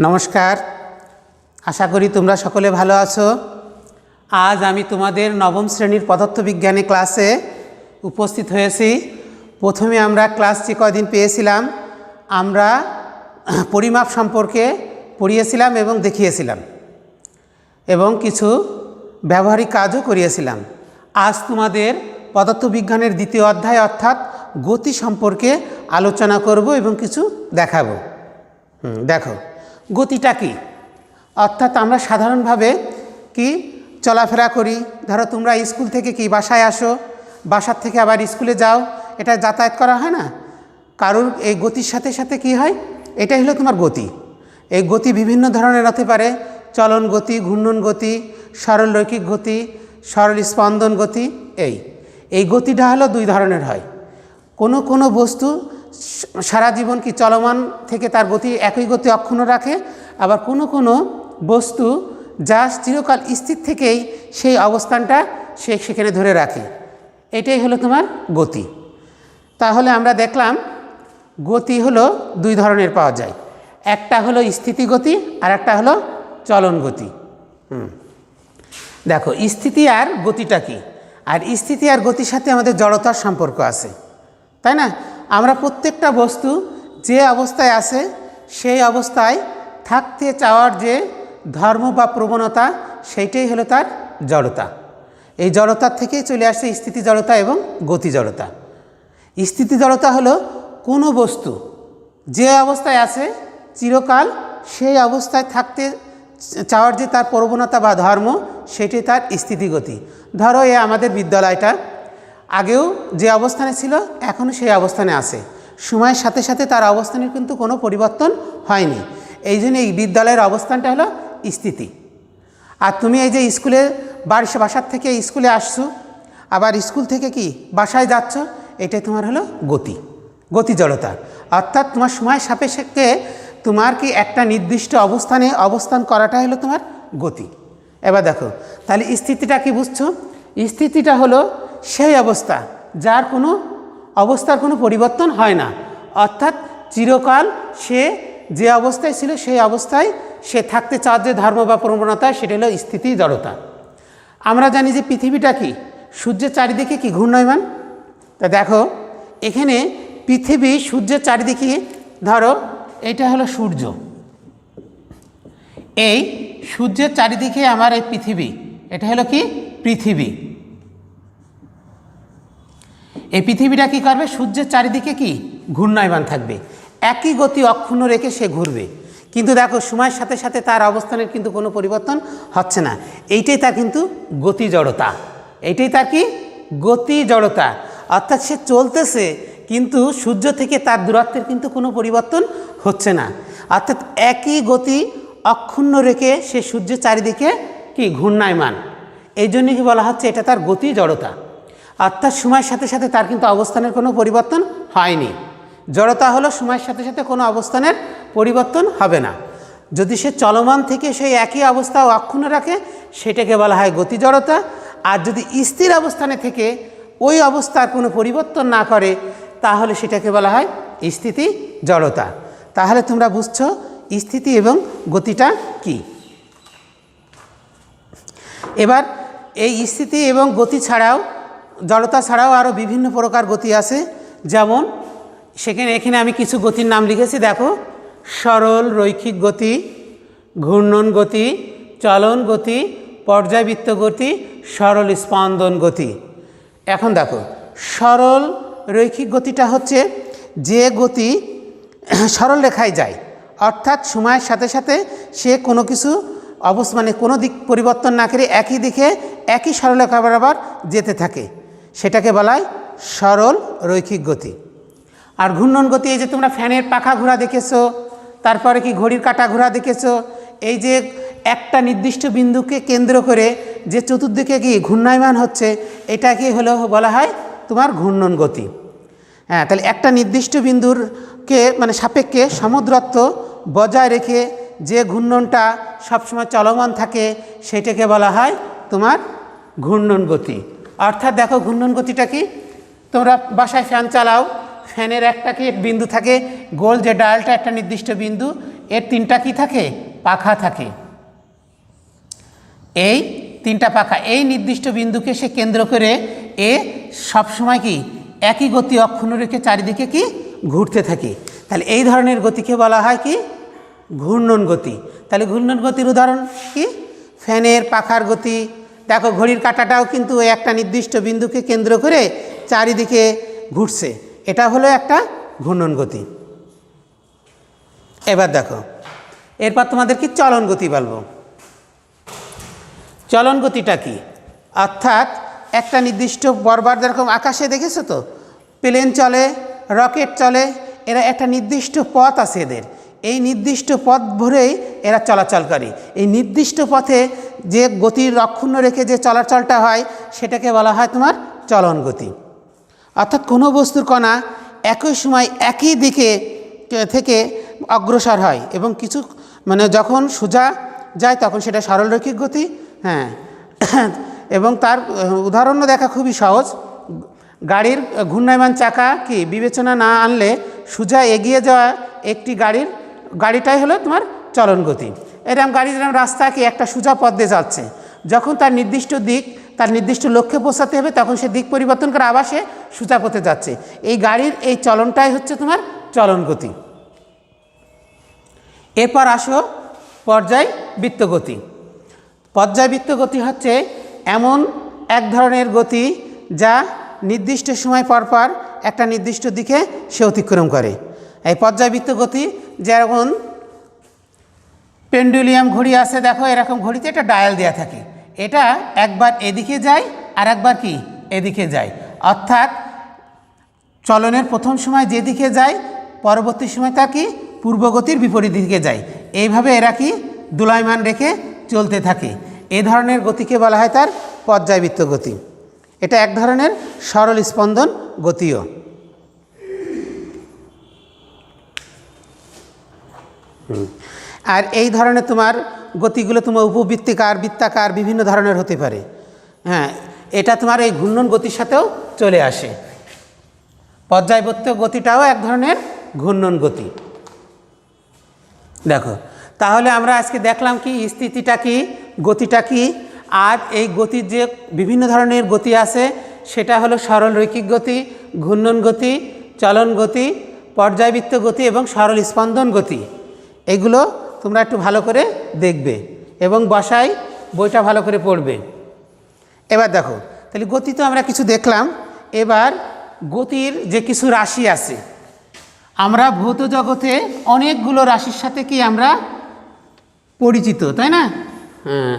নমস্কার। আশা করি তোমরা সকলে ভালো আছো। আজ আমি তোমাদের নবম শ্রেণির পদার্থবিজ্ঞানী ক্লাসে উপস্থিত হয়েছি। প্রথমে আমরা ক্লাস যে কয়দিন পেয়েছিলাম, আমরা পরিমাপ সম্পর্কে পড়িয়েছিলাম এবং দেখিয়েছিলাম এবং কিছু ব্যবহারিক কাজও করিয়েছিলাম। আজ তোমাদের পদার্থবিজ্ঞানের দ্বিতীয় অধ্যায় অর্থাৎ গতি সম্পর্কে আলোচনা করব এবং কিছু দেখাবো। দেখো। গতিটা কি? অর্থাৎ আমরা সাধারণভাবে কি চলাফেরা করি। ধরো তোমরা স্কুল থেকে কি বাসায় আসো, বাসার থেকে আবার স্কুলে যাও, এটা যাতায়াত করা হয় না? কারোর এই গতির সাথে সাথে কি হয়? এটাই হলো তোমার গতি। এই গতি বিভিন্ন ধরনের হতে পারে। চলন গতি, ঘূর্ণন গতি সরল রৈখিক গতি, সরল স্পন্দন গতি, এই। এই গতিটা হলো দুই ধরনের হয়। কোনো কোনো বস্তু সারা জীবন কি চলমান থেকে তার গতি একই গতি অক্ষুণ্ণ রাখে? আবার কোনো কোনো বস্তু যা চিরকাল স্থির থেকেই সেই অবস্থানটা সে সেখানে ধরে রাখে। এটাই হলো তোমার গতি। তাহলে আমরা দেখলাম গতি হলো দুই ধরনের পাওয়া যায়। একটা হলো স্থিতি গতি, আর একটা হলো চলন গতি। হুম। দেখো, স্থিতি আর গতিটা কি? আর স্থিতি আর গতির সাথে আমাদের জড়তার সম্পর্ক আছে। তাই না? আমরা প্রত্যেকটা বস্তু যে অবস্থায় আছে, সেই অবস্থায় থাকতে চাওয়ার যে ধর্ম বা প্রবণতা, সেইটাই হলো তার জড়তা। এই জড়তার থেকেই চলে আসছে স্থিতি জড়তা এবং গতি জড়তা। স্থিতি জড়তা হলো কোনো বস্তু যে অবস্থায় আছে, চিরকাল সেই অবস্থায় থাকতে চাওয়ার যে তার প্রবণতা বা ধর্ম সেটি তার স্থিতিগতি ধরো এ আমাদের বিদ্যালয়টা আগেও যে অবস্থানে ছিল, এখনও সেই অবস্থানে আছে। সময়ের সাথে সাথে তার অবস্থানের কিন্তু কোনো পরিবর্তন হয়নি। এই জন্য এই বিদ্যালয়ের অবস্থানটা হলো স্থিতি। আর তুমি এই যে স্কুলে বাড়ি বাসার থেকে স্কুলে আসছো, আবার স্কুল থেকে কি বাসায় যাচ্ছ, এটাই তোমার হলো গতি গতি জড়তা অর্থাৎ তোমার সময় সাপেক্ষে তোমার কি একটা নির্দিষ্ট অবস্থানে অবস্থান করাটা হলো তোমার গতি। এবার দেখো, তাহলে স্থিতিটা কি বুঝছ? স্থিতিটা হলো সেই অবস্থা, যার কোনো অবস্থার কোনো পরিবর্তন হয় না। অর্থাৎ চিরকাল সে যে অবস্থায় ছিল, সেই অবস্থায় সে থাকতে চাওয়ার যে ধর্ম বা প্রবণতা সেটা হলো স্থিতি জড়তা। আমরা জানি যে পৃথিবীটা কি? সূর্যের চারিদিকে কি ঘূর্ণয়মান? তা দেখো, এখানে পৃথিবী সূর্যের চারিদিকে, ধরো এটা হলো সূর্য। এই সূর্যের চারিদিকে আমার এই পৃথিবী, এটা হলো কি? পৃথিবী। এই পৃথিবীটা কী করবে? সূর্যের চারিদিকে কি? ঘূর্ণায়মান থাকবে। একই গতি অক্ষুণ্ণ রেখে সে ঘুরবে। কিন্তু দেখো, সময়ের সাথে সাথে তার অবস্থানের কিন্তু কোনো পরিবর্তন হচ্ছে না। এইটাই তার কিন্তু গতি জড়তা। এইটাই তার কি? গতি জড়তা। অর্থাৎ সে চলতেছে, কিন্তু সূর্য থেকে তার দূরত্বের কিন্তু কোনো পরিবর্তন হচ্ছে না। অর্থাৎ একই গতি অক্ষুণ্ণ রেখে সে সূর্যের চারিদিকে কি? ঘূর্ণায়মান। এই জন্য কি বলা হচ্ছে, এটা তার গতি জড়তা। অর্থাৎ সময়ের সাথে সাথে তার কিন্তু অবস্থানের কোনো পরিবর্তন হয়নি। জড়তা হলো সময়ের সাথে সাথে কোনো অবস্থানের পরিবর্তন হবে না। যদি সে চলমান থেকে সেই একই অবস্থা অক্ষুণ্ণ রাখে, সেটাকে বলা হয় গতি জড়তা। আর যদি স্থির অবস্থানে থেকে ওই অবস্থার কোনো পরিবর্তন না করে, তাহলে সেটাকে বলা হয় স্থিতি জড়তা। তাহলে তোমরা বুঝছ স্থিতি এবং গতিটা কী। এবার এই স্থিতি এবং গতি ছাড়াও জড়তা ছাড়াও আরও বিভিন্ন প্রকার গতি আছে। যেমন, সেখানে, এখানে আমি কিছু গতির নাম লিখেছি, দেখো। সরল রৈখিক গতি, ঘূর্ণন গতি, চলন গতি, পর্যায়বৃত্ত গতি, সরল স্পন্দন গতি। এখন দেখো, সরল রৈখিক গতিটা হচ্ছে যে গতি সরল রেখায় যায়। অর্থাৎ সময়ের সাথে সাথে সে কোনো কিছু অবস্থা মানে কোনো দিক পরিবর্তন না করে একই দিকে একই সরলরেখা বরাবর যেতে থাকে। সেটাকে বলা হয় সরল রৈখিক গতি। আর ঘূর্ণন গতি, এই যে তোমরা ফ্যানের পাখা ঘোরা দেখেছ, তারপরে কি ঘড়ির কাটা ঘোরা দেখেছ, এই যে একটা নির্দিষ্ট বিন্দুকে কেন্দ্র করে যে চতুর্দিকে কি ঘূর্ণায়মান হচ্ছে এটা কি হলো, বলা হয় তোমার ঘূর্ণন গতি। হ্যাঁ তাহলে একটা নির্দিষ্ট বিন্দুরকে মানে সাপেক্ষে সমুদ্রত্ব বজায় রেখে যে ঘূর্ণনটা সবসময় চলমান থাকে, সেটাকে বলা হয় তোমার ঘূর্ণন গতি। অর্থাৎ দেখো ঘূর্ণন গতিটা কি? তোমরা বাসায় ফ্যান চালাও, ফ্যানের একটা কি বিন্দু থাকে? গোল যে ডায়ালটা একটা নির্দিষ্ট বিন্দু, এর তিনটা কি থাকে? পাখা থাকে। এই তিনটা পাখা, এই নির্দিষ্ট বিন্দুকে সে কেন্দ্র করে এ সবসময় কি? একই গতি অক্ষুণ্ণ রেখে চারিদিকে কি? ঘুরতে থাকে। তাহলে এই ধরনের গতিকে বলা হয় কি? ঘূর্ণন গতি। তাহলে ঘূর্ণন গতির উদাহরণ কি? ফ্যানের পাখার গতি দেখো, ঘড়ির কাঁটাটাও কিন্তু একটা নির্দিষ্ট বিন্দুকে কেন্দ্র করে চারিদিকে ঘুরছে। এটা হলো একটা ঘূর্ণন গতি। এবার দেখো, এরপর তোমাদের কি চলন গতি বলব? চলন গতিটা কি? অর্থাৎ একটা নির্দিষ্ট বরবার যেরকম আকাশে দেখেছ তো, প্লেন চলে, রকেট চলে, এরা একটা নির্দিষ্ট পথ আছে এদের। এই নির্দিষ্ট পথ ভরেই এরা চলাচল করে এই নির্দিষ্ট পথে যে গতির অক্ষুণ্ণ রেখে যে চলাচলটা হয়, সেটাকে বলা হয় তোমার চলন গতি। অর্থাৎ কোনো বস্তুর কণা একই সময় একই দিকে থেকে অগ্রসর হয় এবং কিছু মানে যখন সোজা যায় তখন সেটা সরলরৈখিক গতি হ্যাঁ। এবং তার উদাহরণও দেখা খুবই সহজ। গাড়ির ঘূর্ণায়মান চাকা কি বিবেচনা না আনলে সোজা এগিয়ে যাওয়া একটি গাড়ির গাড়িটাই হলো তোমার চলন গতি। এরকম গাড়ি যেরকম রাস্তা কি একটা সোজা পথ দিয়ে যাচ্ছে। যখন তার নির্দিষ্ট দিক, তার নির্দিষ্ট লক্ষ্যে পৌঁছাতে হবে, তখন সে দিক পরিবর্তন করে আবার সে সোজা পথে যাচ্ছে। এই গাড়ির এই চলনটাই হচ্ছে তোমার চলন গতি। এরপর আসো পর্যায় বৃত্তগতি পর্যায়বৃত্ত গতি হচ্ছে এমন এক ধরনের গতি যা নির্দিষ্ট সময় পর পর একটা নির্দিষ্ট দিকে সে অতিক্রম করে। এই পর্যায়বৃত্ত গতি যেমন পেন্ডুলিয়াম ঘড়ি আছে, দেখো এরকম ঘড়িতে একটা ডায়াল দেওয়া থাকে। এটা একবার এদিকে যায় আর একবার কি? এদিকে যায়। অর্থাৎ চলনের প্রথম সময় যেদিকে যায়, পরবর্তী সময় তা কি? পূর্বগতির বিপরীত দিকে যায়। এইভাবে এরা কি? দুলাইমান রেখে চলতে থাকে। এ ধরনের গতিকে বলা হয় তার পর্যায়বৃত্ত গতি। এটা এক ধরনের সরল স্পন্দন গতিও। আর এই ধরনের তোমার গতিগুলো তোমার উপবৃত্তিকার, বৃত্তাকার বিভিন্ন ধরনের হতে পারে। হ্যাঁ এটা তোমার এই ঘূর্ণন গতির সাথেও চলে আসে। পর্যায়বৃত্ত গতিটাও এক ধরনের ঘূর্ণন গতি। দেখো, তাহলে আমরা আজকে দেখলাম কি স্থিতিটা কি, গতিটা কি, আর এই গতির যে বিভিন্ন ধরনের গতি আছে, সেটা হলো সরল রৈখিক গতি, ঘূর্ণন গতি, চলন গতি, পর্যায়বৃত্ত গতি এবং সরল স্পন্দন গতি। এগুলো তোমরা একটু ভালো করে দেখবে এবং বসায় বইটা ভালো করে পড়বে। এবার দেখো, তাহলে গতি তো আমরা কিছু দেখলাম। এবার গতির যে কিছু রাশি আছে, আমরা ভৌত জগতে অনেকগুলো রাশির সাথে কি আমরা পরিচিত, তাই না? হ্যাঁ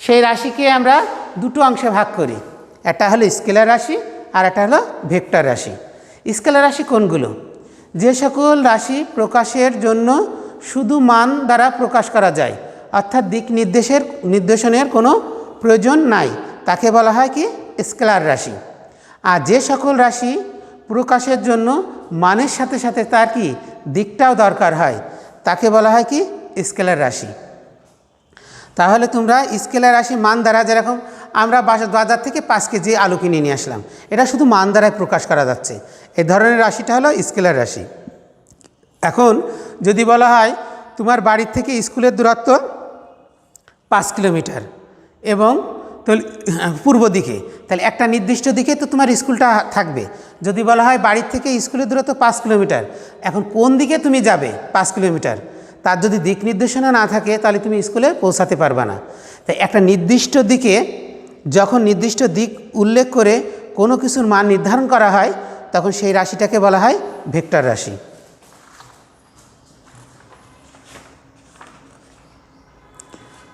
সেই রাশিকে আমরা দুটো অংশে ভাগ করি। একটা হলো স্কেলার রাশি আর একটা হলো ভেক্টর রাশি। স্কেলার রাশি কোনগুলো? যে সকল রাশি প্রকাশের জন্য শুধু মান দ্বারা প্রকাশ করা যায়। অর্থাৎ দিক নির্দেশের, নির্দেশনের কোনো প্রয়োজন নাই। তাকে বলা হয় কি? স্কেলার রাশি। আর যে সকল রাশি প্রকাশের জন্য মানের সাথে সাথে তার কি? দিকটাও দরকার হয়। তাকে বলা হয় কি? স্কেলার রাশি। তাহলে তোমরা স্কেলার রাশি মান দ্বারা যেরকম আমরা বাজার থেকে পাঁচ কেজি আলু কিনে নিয়ে আসলাম, এটা শুধু মান দ্বারাই প্রকাশ করা যাচ্ছে। এ ধরনের রাশিটা হলো স্কেলার রাশি। এখন যদি বলা হয় তোমার বাড়ির থেকে স্কুলের দূরত্ব পাঁচ কিলোমিটার এবং পূর্ব দিকে, তাহলে একটা নির্দিষ্ট দিকে তো তোমার স্কুলটা থাকবে। যদি বলা হয় বাড়ির থেকে স্কুলের দূরত্ব পাঁচ কিলোমিটার, এখন কোন দিকে তুমি যাবে পাঁচ কিলোমিটার? তার যদি দিক নির্দেশনা না থাকে, তাহলে তুমি স্কুলে পৌঁছাতে পারবে না। তাই একটা নির্দিষ্ট দিকে যখন নির্দিষ্ট দিক উল্লেখ করে কোনো কিছুর মান নির্ধারণ করা হয়, তখন সেই রাশিটাকে বলা হয় ভেক্টর রাশি।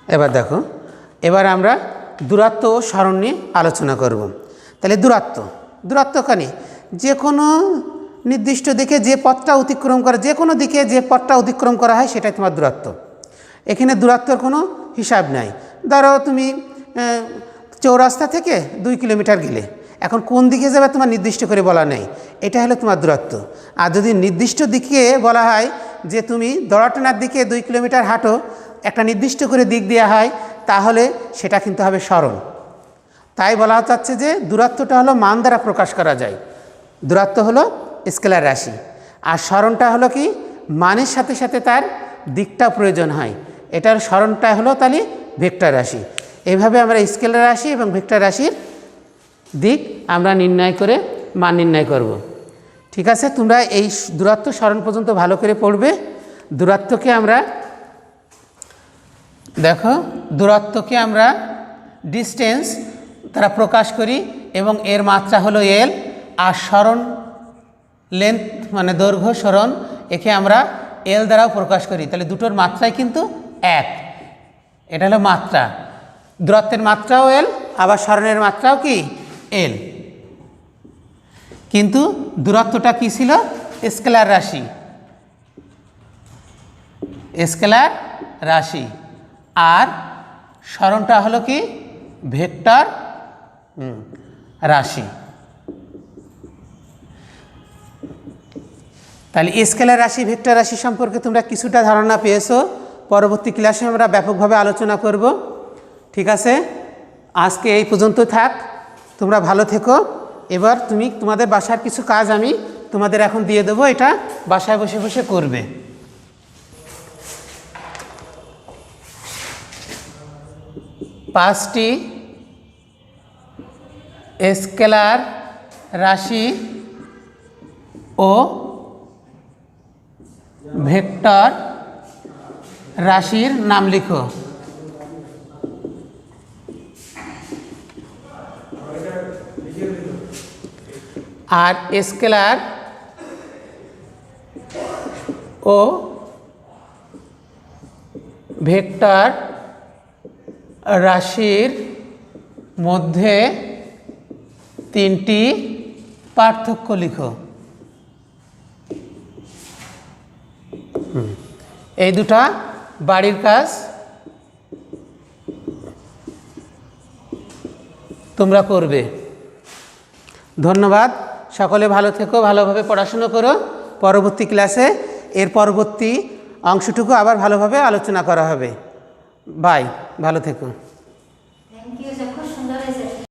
এবার দেখো, এবার আমরা দূরত্ব ও স্মরণ নিয়ে আলোচনা করব। তাহলে দূরত্ব দূরত্ব কানে? যে কোনো নির্দিষ্ট দিকে যে পথটা অতিক্রম করা, যে কোনো দিকে যে পথটা অতিক্রম করা হয় সেটাই তোমার দূরত্ব। এখানে দূরত্বর কোনো হিসাব নাই। ধরো তুমি চৌরাস্তা থেকে দুই কিলোমিটার গেলে, এখন কোন দিকে যাবে তোমার নির্দিষ্ট করে বলা নেই? এটা হলো তোমার দূরত্ব। আর যদি নির্দিষ্ট দিকে বলা হয় যে তুমি দড়াটানার দিকে দুই কিলোমিটার হাঁটো একটা নির্দিষ্ট করে দিক দেওয়া হয়, তাহলে সেটা কিন্তু হবে স্মরণ। তাই বলা যাচ্ছে যে দূরত্বটা হলো মান দ্বারা প্রকাশ করা যায়। দূরত্ব হলো স্কেলার রাশি। আর স্মরণটা হলো কি? মানের সাথে সাথে তার দিকটা প্রয়োজন হয়। এটার স্মরণটা হলো তাহলে ভেক্টর রাশি। এভাবে আমরা স্কেলার রাশি এবং ভেক্টর রাশির দিক আমরা নির্ণয় করে মান নির্ণয় করব। ঠিক আছে? তোমরা এই দূরত্ব স্মরণ পর্যন্ত ভালো করে পড়বে। দূরত্বকে আমরা দেখো, দূরত্বকে আমরা ডিস্টেন্স তারা প্রকাশ করি এবং এর মাত্রা হলো এল আর স্মরণ লেন্থ মানে দৈর্ঘ্য স্মরণ একে আমরা এল দ্বারাও প্রকাশ করি। তাহলে দুটোর মাত্রাই কিন্তু এক। এটা হলো মাত্রা। দূরত্বের মাত্রাও এল আবার স্মরণের মাত্রাও কি? এল কিন্তু দূরত্বটা কী ছিল? স্কেলার রাশি। স্কেলার রাশি। আর স্মরণটা হলো কি? ভেক্টর রাশি। তাহলে স্কেলার রাশি ভেক্টর রাশি সম্পর্কে তোমরা কিছুটা ধারণা পেয়েছ। পরবর্তী ক্লাসে আমরা ব্যাপকভাবে আলোচনা করব। ঠিক আছে? আজকে এই পর্যন্ত থাক। তোমরা ভালো থেকো। এবার তুমি তোমাদের বাসার কিছু কাজ আমি তোমাদের এখন দিয়ে দেবো। এটা বাসায় বসে বসে করবে। পাঁচটি স্কেলার রাশি ও ভেক্টর রাশির নাম লিখো। আর স্কেলার ও ভেক্টর রাশির মধ্যে তিনটি পার্থক্য লিখো। এই দুটা বাড়ির কাজ। তোমরা করবে। ধন্যবাদ। সকলে ভালো থেকো, ভালোভাবে পড়াশুনো করো। পরবর্তী ক্লাসে এর পরবর্তী অংশটুকু আবার ভালোভাবে আলোচনা করা হবে। বাই। ভালো থেকো you, Sakura.